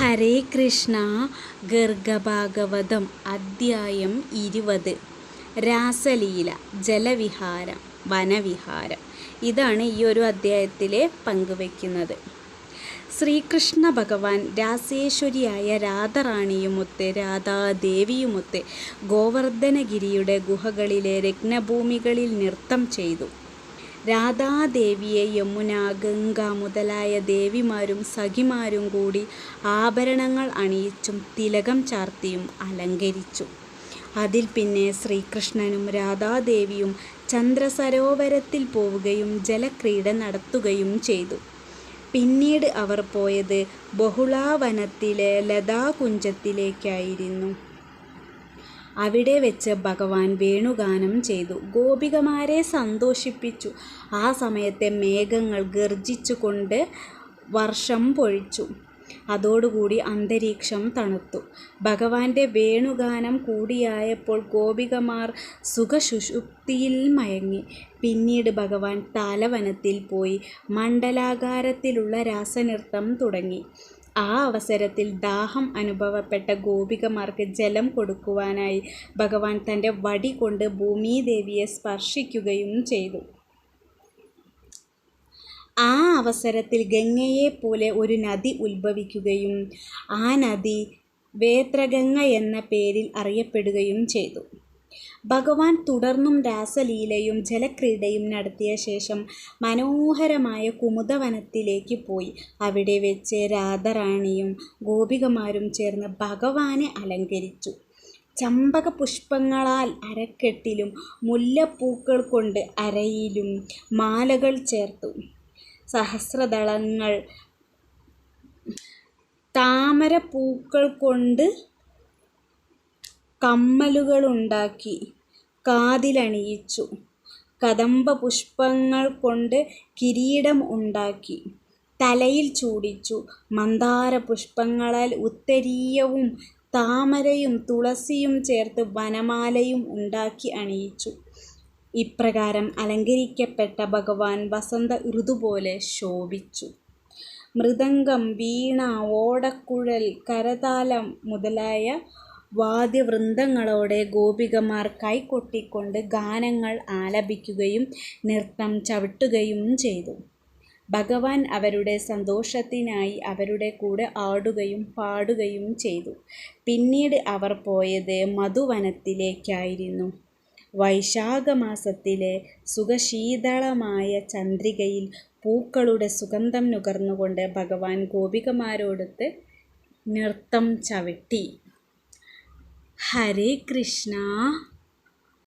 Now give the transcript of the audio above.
ഹരേ കൃഷ്ണ ഗർഗഭാഗവതം അദ്ധ്യായം ഇരുപത്. രാസലീല ജലവിഹാരം വനവിഹാരം. ഇതാണ് ഈ ഒരു അദ്ധ്യായത്തിൽ പങ്കുവയ്ക്കുന്നത്. ശ്രീകൃഷ്ണ ഭഗവാൻ രാസേശ്വരിയായ രാധറാണിയുമൊത്ത് രാധാദേവിയുമൊത്ത് ഗോവർദ്ധനഗിരിയുടെ ഗുഹകളിലെ രത്നഭൂമികളിൽ നൃത്തം ചെയ്തു. രാധാദേവിയെ യമുന ഗംഗ മുതലായ ദേവിമാരും സഖിമാരും കൂടി ആഭരണങ്ങൾ അണിയിച്ചും തിലകം ചാർത്തിയും അലങ്കരിച്ചു. അതിൽ പിന്നെ ശ്രീകൃഷ്ണനും രാധാദേവിയും ചന്ദ്രസരോവരത്തിൽ പോവുകയും ജലക്രീഡ നടത്തുകയും ചെയ്തു. പിന്നീട് അവർ പോയത് ബഹുളാവനത്തിലെ ലതാകുഞ്ചത്തിലേക്കായിരുന്നു. അവിടെ വെച്ച് ഭഗവാൻ വേണുഗാനം ചെയ്തു. ഗോപികമാരെ സന്തോഷിപ്പിച്ചു. ആ സമയത്തെ മേഘങ്ങൾ ഗർജിച്ചുകൊണ്ട് വർഷം പൊഴിച്ചു. അതോടുകൂടി അന്തരീക്ഷം തണുത്തു. ഭഗവാന്റെ വേണുഗാനം കൂടിയായപ്പോൾ ഗോപികമാർ സുഖസുഷുപ്തിയിൽ മയങ്ങി. പിന്നീട് ഭഗവാൻ തലവനത്തിൽ പോയി മണ്ഡലാകാരത്തിലുള്ള രാസനൃത്തം തുടങ്ങി. ആ അവസരത്തിൽ ദാഹം അനുഭവപ്പെട്ട ഗോപികമാർക്ക് ജലം കൊടുക്കുവാനായി ഭഗവാൻ തന്റെ വടി കൊണ്ട് ഭൂമിദേവിയെ സ്പർശിക്കുകയും ചെയ്തു. ആ അവസരത്തിൽ ഗംഗയെപ്പോലെ ഒരു നദി ഉത്ഭവിക്കുകയും ആ നദി വേത്രഗംഗ എന്ന പേരിൽ അറിയപ്പെടുകയും ചെയ്തു. ഭഗവാൻ തുടർന്നും രാസലീലയും ജലക്രീഡയും നടത്തിയ ശേഷം മനോഹരമായ കുമുദവനത്തിലേക്ക് പോയി. അവിടെ വെച്ച് രാധറാണിയും ഗോപികമാരും ചേർന്ന് ഭഗവാനെ അലങ്കരിച്ചു. ചമ്പക പുഷ്പങ്ങളാൽ അരക്കെട്ടിലും മുല്ലപ്പൂക്കൾ കൊണ്ട് അരയിലും മാലകൾ ചേർത്തു. സഹസ്രദളങ്ങൾ താമരപ്പൂക്കൾ കൊണ്ട് കമ്മലുകളുണ്ടാക്കി കാതിലണിയിച്ചു. കദംബ പുഷ്പങ്ങൾ കൊണ്ട് കിരീടം ഉണ്ടാക്കി. തലയിൽ ചൂടിച്ചു. മന്ദാര പുഷ്പങ്ങളാൽ ഉത്തരീയവും താമരയും തുളസിയും ചേർത്ത് വനമാലയും ഉണ്ടാക്കി അണിയിച്ചു. ഇപ്രകാരം അലങ്കരിക്കപ്പെട്ട ഭഗവാൻ വസന്ത ഋതുപോലെ ശോഭിച്ചു. മൃദംഗം വീണ ഓടക്കുഴൽ കരതാലം മുതലായ വാദ്യവൃന്ദങ്ങളോടെ ഗോപികമാർ കൈകൊട്ടിക്കൊണ്ട് ഗാനങ്ങൾ ആലപിക്കുകയും നൃത്തം ചവിട്ടുകയും ചെയ്തു. ഭഗവാൻ അവരുടെ സന്തോഷത്തിനായി അവരുടെ കൂടെ ആടുകയും പാടുകയും ചെയ്തു. പിന്നീട് അവർ പോയത് മധുവനത്തിലേക്കായിരുന്നു. വൈശാഖമാസത്തിലെ സുഖശീതളമായ ചന്ദ്രികയിൽ പൂക്കളുടെ സുഗന്ധം നുകർന്നുകൊണ്ട് ഭഗവാൻ ഗോപികമാരോടൊത്ത് നൃത്തം ചവിട്ടി. ഹരേ കൃഷ്ണ